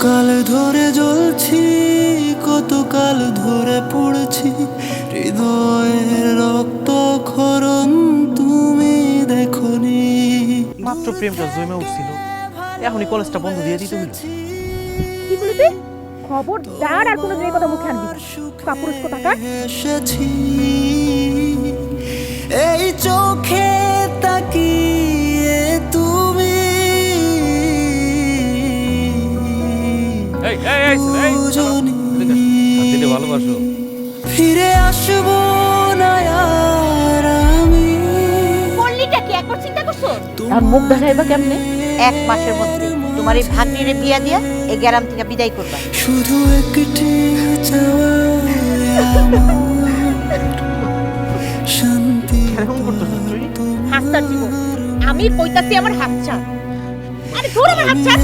কতকাল ধরে জ্বলছি কতকাল ধরে পড়ছি। হৃদয়ের রক্ত খরণ তুমি দেখনি। মাত্র প্রেমটা জমে উঠছিল। এখনই কলেজটা বন্ধ দিয়ে দিতে হইল কি বলি খবরদার আর কোনো দিনের কথা মুখে আনবি না। কাপুরুষ কোথাকার? এসেছি। এই চোখে ভালোবাসো। ফিরে আসব না আমি। পল্লীটা কি একবার চিন্তা করছ? আর মুখ দেখাইবা কেমনে? এক মাসের মধ্যে তোমার এই ভাগ্নিরে বিয়া দিয়া এই গ্রাম থেকে বিদায় করবা। শুধু একটি শান্তি এরকম করতেছ তুই হাতটা জীবন আমি কইতাছি আমার হাত ছাড় আরে ধর আমার হাত ছাড়